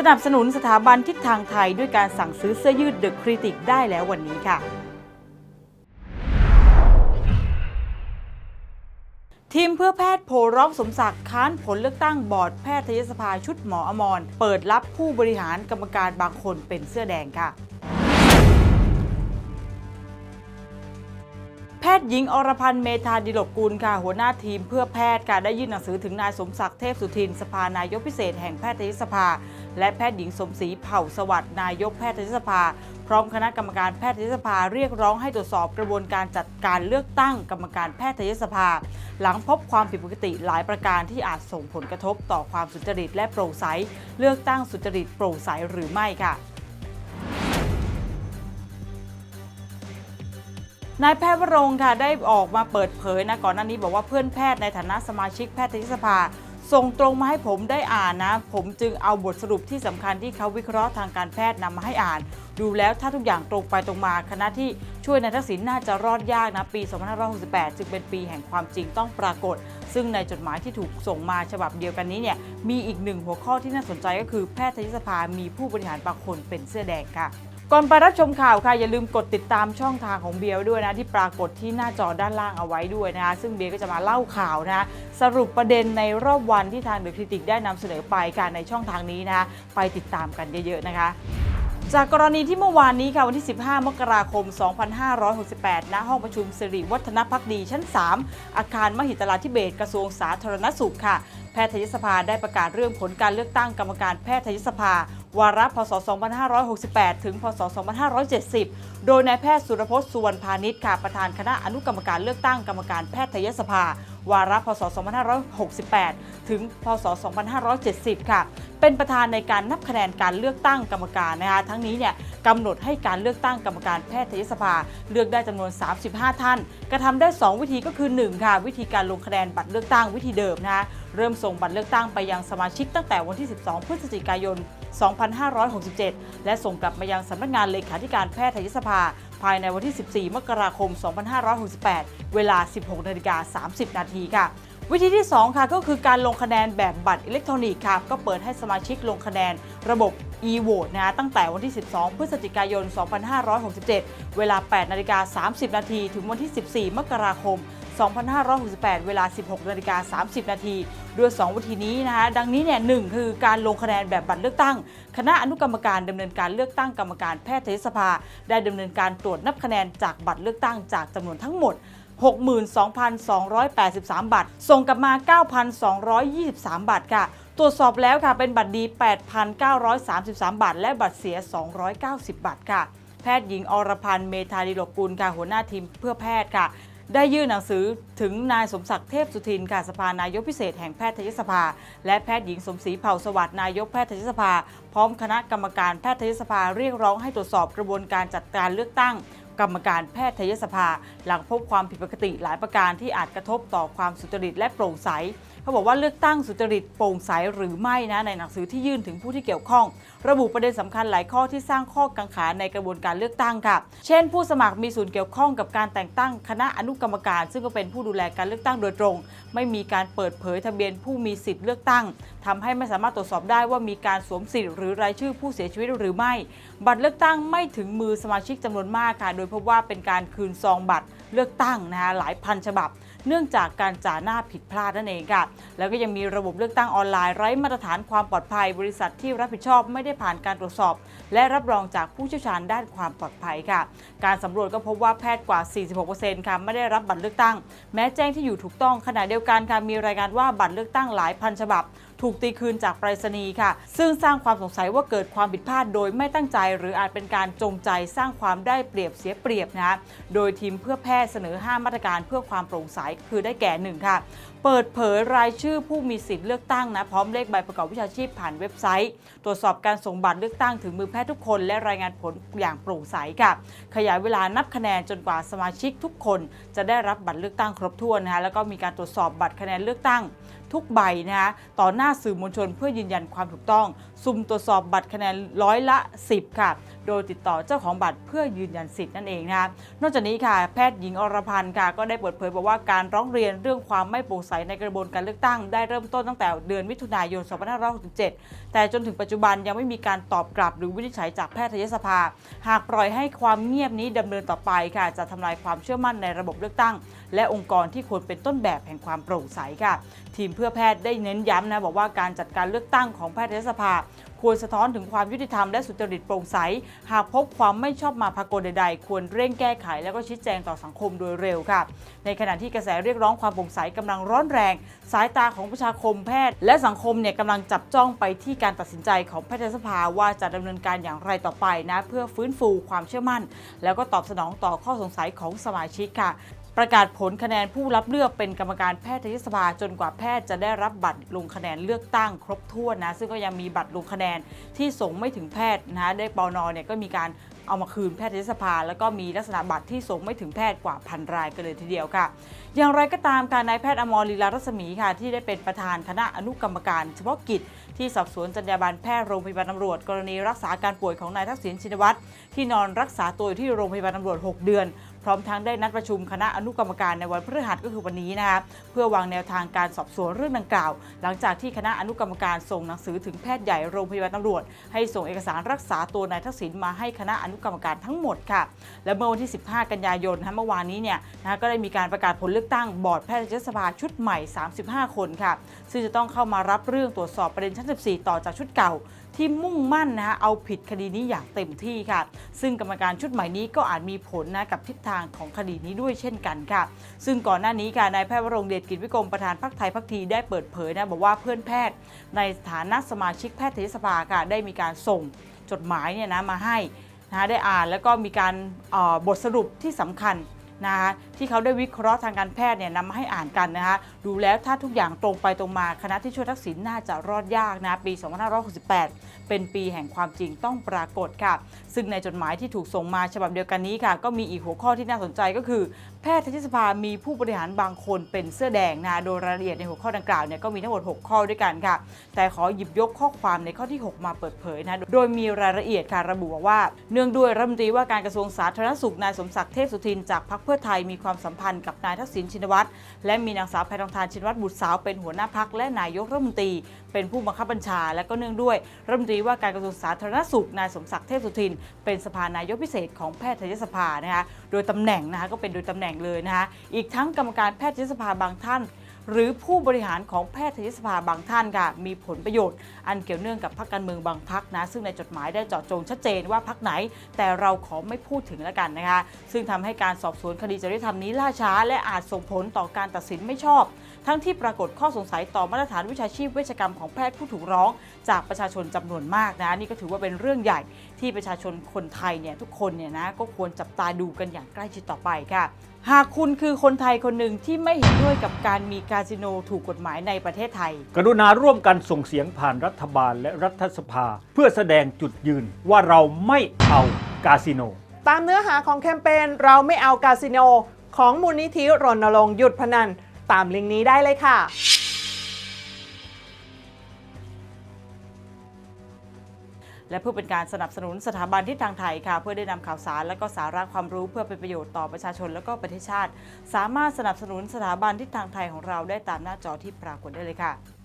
สนับสนุนสถาบันทิศทางไทยด้วยการสั่งซื้อเสื้อยืดเดอะคริติกได้แล้ววันนี้ค่ะ ทีมเพื่อแพทย์โพร้อมสมศักดิ์ค้านผลเลือกตั้งบอร์ดแพทยสภาชุดหมออมรเปิดรับผู้บริหารกรรมการบางคนเป็นเสื้อแดงค่ะแพทย์หญิงอรพันธ์เมธาดิลกกุลค่ะหัวหน้าทีมเพื่อแพทย์ค่ะได้ยื่นหนังสือถึงนายสมศักดิ์เทพสุทิน สภานายกพิเศษแห่งแพทยสภา และแพทย์หญิงสมศรีเผ่าสวัสดิ์นายกแพทยสภา พร้อมคณะกรรมการแพทยสภาเรียกร้องให้ตรวจสอบกระบวนการจัดการเลือกตั้งกรรมการแพทยสภา หลังพบความผิดปกติหลายประการที่อาจส่งผลกระทบต่อความสุจริตและโปร่งใส เลือกตั้งสุจริตโปร่งใสหรือไม่ค่ะนายแพทย์วรงค์ค่ะได้ออกมาเปิดเผยนะก่อนหน้านี้บอกว่าเพื่อนแพทย์ในฐานะสมาชิกแพทยสภา ส่งตรงมาให้ผมได้อ่านนะ ผมจึงเอาบทสรุปที่สำคัญที่เขาวิเคราะห์ทางการแพทย์นำมาให้อ่าน ดูแล้วถ้าทุกอย่างตรงไปตรงมา คณะที่ช่วยนายทักษิณน่าจะรอดยากนะ ปี 2568 จึงเป็นปีแห่งความจริงต้องปรากฏ ซึ่งในจดหมายที่ถูกส่งมาฉบับเดียวกันนี้เนี่ยมีอีกหนึ่งหัวข้อที่น่าสนใจก็คือแพทยสภามีผู้บริหารบางคนเป็นเสื้อแดงค่ะ ก่อนไปรับชมข่าวค่ะอย่าลืมกดติดตามช่องทางของเบียร์ไว้ด้วยนะ ที่ปรากฏที่หน้าจอด้านล่างเอาไว้ด้วยนะคะซึ่งเบียร์ก็จะมาเล่าข่าวนะสรุปประเด็นในรอบวันที่ทางเดอะคริติกได้นำเสนอไปค่ะในช่องทางนี้นะคะไปติดตามกันเยอะๆนะคะจากกรณีที่เมื่อวานนี้ค่ะวันที่ 15 มกราคม 2568 ณ ห้องประชุมสิริวัฒนพักดีชั้น 3 อาคารมหิตลาธิเบศกระทรวงสาธารณสุขค่ะ แพทยสภาได้ประกาศเรื่องผลการเลือกตั้งกรรมการแพทยสภา วาระพศ 2568 ถึง พศ 2570 โดยนายแพทย์สุรพจน์สุวรรณพาณิชย์ค่ะประธานคณะอนุกรรมการเลือกตั้งกรรมการแพทยสภา วาระพศ 2568 ถึง พศ 2570 ค่ะ เป็นประธานในการนับคะแนนการเลือกตั้งกรรมการนะคะทั้งนี้เนี่ยกำหนดให้การเลือกตั้งกรรมการแพทยสภา เลือกได้จำนวน 35 ท่าน กระทำได้ 2 วิธีก็คือ 1 ค่ะ วิธีการลงคะแนนบัตรเลือกตั้งวิธีเดิมนะคะเริ่มส่งบัตรเลือกตั้งไปยังสมาชิกตั้งแต่วันที่ 12 พฤศจิกายน 2567 และส่งกลับมายังสำนักงานเลขาธิการแพทยสภา ภายในวันที่ 14 มกราคม 2568 เวลา 16นาฬิกา30 นาทีค่ะวิธีที่ 2 ค่ะก็คือการลงคะแนนแบบบัตรอิเล็กทรอนิกส์ค่ะก็เปิดให้สมาชิกลงคะแนน ระบบ e-vote นะฮะตั้งแต่วันที่ 12 พฤศจิกายน 2567 เวลา 8 นาฬิกา 30 นาที ถึงวันที่ 14 มกราคม 2568 เวลา 16 นาฬิกา 30 นาทีด้วย 2 วิธีนี้นะคะดังนี้เนี่ยหนึ่งคือการลงคะแนนแบบบัตรเลือกตั้ง คณะอนุกรรมการดำเนินการเลือกตั้งกรรมการแพทยสภา ได้ดำเนินการตรวจนับคะแนนจากบัตรเลือกตั้งจากจำนวนทั้งหมด62,283บัตรส่งกลับมา 9,223บัตรค่ะ ตรวจสอบแล้วค่ะเป็นบัตรดี 8,933บัตรและบัตรเสีย 290บัตรค่ะ แพทย์หญิงอรพันธ์เมธาดิโลกุลค่ะหัวหน้าทีมเพื่อแพทย์ค่ะ ได้ยื่นหนังสือถึงนายสมศักดิ์เทพสุทินค่ะสภานายกพิเศษแห่งแพทยสภา และแพทย์หญิงสมศรีเผ่าสวัสดิ์นายกแพทยสภา พร้อมคณะกรรมการแพทยสภาเรียกร้องให้ตรวจสอบกระบวนการจัดการเลือกตั้งกรรมการแพทยสภา หลังพบความผิดปกติหลายประการที่อาจกระทบต่อความสุจริตและโปร่งใส เขาบอกว่าเลือกตั้งสุจริตโปร่งใสหรือไม่นะในหนังสือที่ยื่นถึงผู้ที่เกี่ยวข้อง ระบุประเด็นสำคัญหลายข้อที่สร้างข้อกังขาในกระบวนการเลือกตั้งค่ะ เช่น ผู้สมัครมีส่วนเกี่ยวข้องกับการแต่งตั้งคณะอนุกรรมการ ซึ่งก็เป็นผู้ดูแลการเลือกตั้งโดยตรง ไม่มีการเปิดเผยทะเบียนผู้มีสิทธิ์เลือกตั้งทำให้ไม่สามารถตรวจสอบได้ว่ามีการสวมสิทธิ์หรือรายชื่อผู้เสียชีวิตหรือไม่ บัตรเลือกตั้งไม่ถึงมือสมาชิกจำนวนมากค่ะ โดยพบว่าเป็นการคืนซองบัตรเลือกตั้งนะคะหลายพันฉบับ เนื่องจากการจ่าหน้าผิดพลาดนั่นเองค่ะ แล้วก็ยังมีระบบเลือกตั้งออนไลน์ไร้มาตรฐานความปลอดภัย บริษัทที่รับผิดชอบไม่ได้ผ่านการตรวจสอบ และรับรองจากผู้เชี่ยวชาญด้านความปลอดภัยค่ะ การสำรวจก็พบว่าแพทย์กว่า 46%ค่ะไม่ได้รับบัตรเลือกตั้ง แม้แจ้งที่อยู่ถูกต้องขณะเดียวกันค่ะมีรายงานว่าบัตรเลือกตั้งหลายพันฉบับถูกตีคืนจากไปรษณีย์ค่ะ ซึ่งสร้างความสงสัยว่าเกิดความผิดพลาดโดยไม่ตั้งใจ หรืออาจเป็นการจงใจสร้างความได้เปรียบเสียเปรียบนะโดยทีมเพื่อแพทย์เสนอ 5 มาตรการเพื่อความโปร่งใสคือได้แก่หนึ่งค่ะ เปิดเผยรายชื่อผู้มีสิทธิ์เลือกตั้งนะพร้อมเลขใบประกอบวิชาชีพผ่านเว็บไซต์ ตรวจสอบการส่งบัตรเลือกตั้งถึงมือแพทย์ทุกคน และรายงานผลอย่างโปร่งใสค่ะ ขยายเวลานับคะแนนจนกว่าสมาชิกทุกคน จะได้รับบัตรเลือกตั้งครบถ้วนนะคะแล้วก็มีการตรวจสอบบัตรคะแนนเลือกตั้งทุกใบนะคะต่อหน้าสื่อมวลชนเพื่อยืนยันความถูกต้องสุ่มตรวจสอบบัตรคะแนนร้อยละ 10 ค่ะ โดยติดต่อเจ้าของบัตรเพื่อยืนยันสิทธิ์นั่นเองนะคะนอกจากนี้ค่ะแพทย์หญิงอรพันธ์ค่ะก็ได้เปิดเผยบอกว่าการร้องเรียนเรื่องความไม่โปร่งใสในกระบวนการเลือกตั้งได้เริ่มต้นตั้งแต่เดือนมิถุนายน 2567 แต่จนถึงปัจจุบันยังไม่มีการตอบกลับหรือวินิจฉัยจากแพทยสภา หากปล่อยให้ความเงียบนี้ดำเนินต่อไปค่ะจะทำลายความเชื่อมั่นในระบบเลือกตั้งและองค์กรที่ควรเป็นต้นแบบแห่งความโปร่งใสค่ะ ทีมเพื่อแพทย์ได้เน้นย้ำนะบอกว่าการจัดการเลือกตั้งของแพทยสภา ควรสะท้อนถึงความยุติธรรมและสุจริตโปร่งใส หากพบความไม่ชอบมาพากลใดๆ ควรเร่งแก้ไข แล้วก็ชี้แจงต่อสังคมโดยเร็วค่ะ ในขณะที่กระแสเรียกร้องความโปร่งใสกำลังร้อนแรง สายตาของประชาคมแพทย์ และสังคมเนี่ยกำลังจับจ้องไปที่การตัดสินใจของแพทยสภาว่าจะดำเนินการอย่างไรต่อไปนะเพื่อฟื้นฟูความเชื่อมั่น แล้วก็ตอบสนองต่อข้อสงสัยของสมาชิกค่ะ ประกาศผลคะแนนผู้รับเลือกเป็นกรรมการแพทยสภาจนกว่าแพทย์จะได้รับบัตรลงคะแนนเลือกตั้งครบถ้วนนะซึ่งก็ยังมีบัตรลงคะแนนที่ส่งไม่ถึงแพทย์นะได้ปอนเนี่ยก็มีการเอามาคืนแพทยสภา แล้วก็มีลักษณะบัตรที่ส่งไม่ถึงแพทย์กว่าพันรายกันเลยทีเดียวค่ะ อย่างไรก็ตามการนายแพทย์อมรลีลารัศมีค่ะ ที่ได้เป็นประธานคณะอนุกรรมการ เฉพาะกิจที่สอบสวนจรรยาบรรณแพทย์โรงพยาบาลตำรวจ กรณีรักษาการป่วยของนายทักษิณชินวัตรที่นอนรักษาตัวอยู่ที่โรงพยาบาลตำรวจ 6 เดือน พร้อมทั้งได้นัดประชุมคณะอนุกรรมการในวันพฤหัสก็คือวันนี้นะคะเพื่อวางแนวทางการสอบสวนเรื่องดังกล่าว หลังจากที่คณะอนุกรรมการส่งหนังสือถึงแพทย์ใหญ่โรงพยาบาลตำรวจ ให้ส่งเอกสารรักษาตัวนายทักษิณมาให้คณะอนุกรรมการทั้งหมดค่ะ และเมื่อวันที่ 15 กันยายนนะเมื่อวานนี้เนี่ยนะคะก็ได้มีการประกาศผลเลือกตั้งบอร์ดแพทยสภาชุดใหม่ 35 คนค่ะ ซึ่งจะต้องเข้ามารับเรื่องตรวจสอบประเด็นชั้น 14 ต่อจากชุดเก่า ที่มุ่งมั่นนะคะเอาผิดคดีนี้อย่างเต็มที่ค่ะ ซึ่งกรรมการชุดใหม่นี้ก็อาจมีผลนะกับทิศทางของคดีนี้ด้วยเช่นกันค่ะ ซึ่งก่อนหน้านี้ค่ะนายแพทย์วรงเดชกิจวิกรมประธานพรรคไทยพรรคทีได้เปิดเผยนะบอกว่าเพื่อนแพทย์ ในฐานะสมาชิกแพทยสภาค่ะได้มีการส่งจดหมายเนี่ยนะมาให้นะคะได้อ่านแล้วก็มีการบทสรุปที่สำคัญ นะคะที่เขาได้วิเคราะห์ทางการแพทย์เนี่ยนำมาให้อ่านกันนะคะดูแล้วถ้าทุกอย่างตรงไปตรงมาคณะที่ช่วยทักษิณน่าจะรอดยากนะปี 2568 เป็นปีแห่งความจริงต้องปรากฏค่ะ ซึ่งในจดหมายที่ถูกส่งมาฉบับเดียวกันนี้ค่ะ ก็มีอีกหัวข้อที่น่าสนใจก็คือ พทยสภามีผู้บริหารบางคนเป็นเสื้อแดงนะโดยรายละเอียดในหัวข้อดังกล่าวเนี่ยก็มีทั้งหมด 6 ข้อด้วยกันค่ะ แต่ขอหยิบยกข้อความในข้อที่ 6 มาเปิดเผยนะโดยมีรายละเอียดค่ะระบุบอกว่า เนื่องด้วยรัฐมนตรีว่าการกระทรวงสาธารณสุขนายสมศักดิ์เทพสุทินจากพรรคเพื่อไทยมีความสัมพันธ์กับนายทักษิณชินวัตรและมีนางสาวแพทองทานชินวัตรบุตรสาวเป็นหัวหน้าพักและนายกรัฐมนตรี เป็นผู้บังคับบัญชา และก็เนื่องด้วยรัฐมนตรีว่าการกระทรวงสาธารณสุขนายสมศักดิ์เทพสุทิน เป็นสภานายกพิเศษของแพทยสภานะคะโดยตำแหน่งนะคะก็เป็นโดยตำแหน่งเลยนะคะอีกทั้งกรรมการแพทยสภาบางท่านหรือผู้บริหารของแพทยสภาบางท่านค่ะมีผลประโยชน์ อันเกี่ยวเนื่องกับพรรคการเมืองบางพรรคนะ ซึ่งในจดหมายได้เจาะจงชัดเจนว่าพรรคไหน แต่เราขอไม่พูดถึงแล้วกันนะคะ ซึ่งทำให้การสอบสวนคดีจริยธรรมนี้ล่าช้า และอาจส่งผลต่อการตัดสินไม่ชอบ ทั้งที่ปรากฏข้อสงสัยต่อมาตรฐานวิชาชีพเวชกรรมของแพทย์ผู้ถูกร้อง จากประชาชนจำนวนมากนะนี่ก็ถือว่าเป็นเรื่องใหญ่ที่ประชาชนคนไทยเนี่ยทุกคนเนี่ยนะก็ควรจับตาดูกันอย่างใกล้ชิดต่อไปค่ะ หากคุณคือคนไทยคนหนึ่งที่ไม่เห็นด้วยกับการมีคาสิโนถูกกฎหมายในประเทศไทย กรุณาร่วมกันส่งเสียงผ่านรัฐบาลและรัฐสภา เพื่อแสดงจุดยืนว่าเราไม่เอากาสิโน ตามเนื้อหาของแคมเปญเราไม่เอากาสิโนของมูลนิธิรณรงค์หยุดพนัน ตามลิงก์นี้ได้เลยค่ะและเพื่อเป็นการสนับสนุนสถาบันที่ทางไทยค่ะ เพื่อได้นำข่าวสารและก็สาระความรู้เพื่อเป็นประโยชน์ต่อประชาชนและก็ประเทศชาติ สามารถสนับสนุนสถาบันที่ทางไทยของเราได้ตามหน้าจอที่ปรากฏได้เลยค่ะ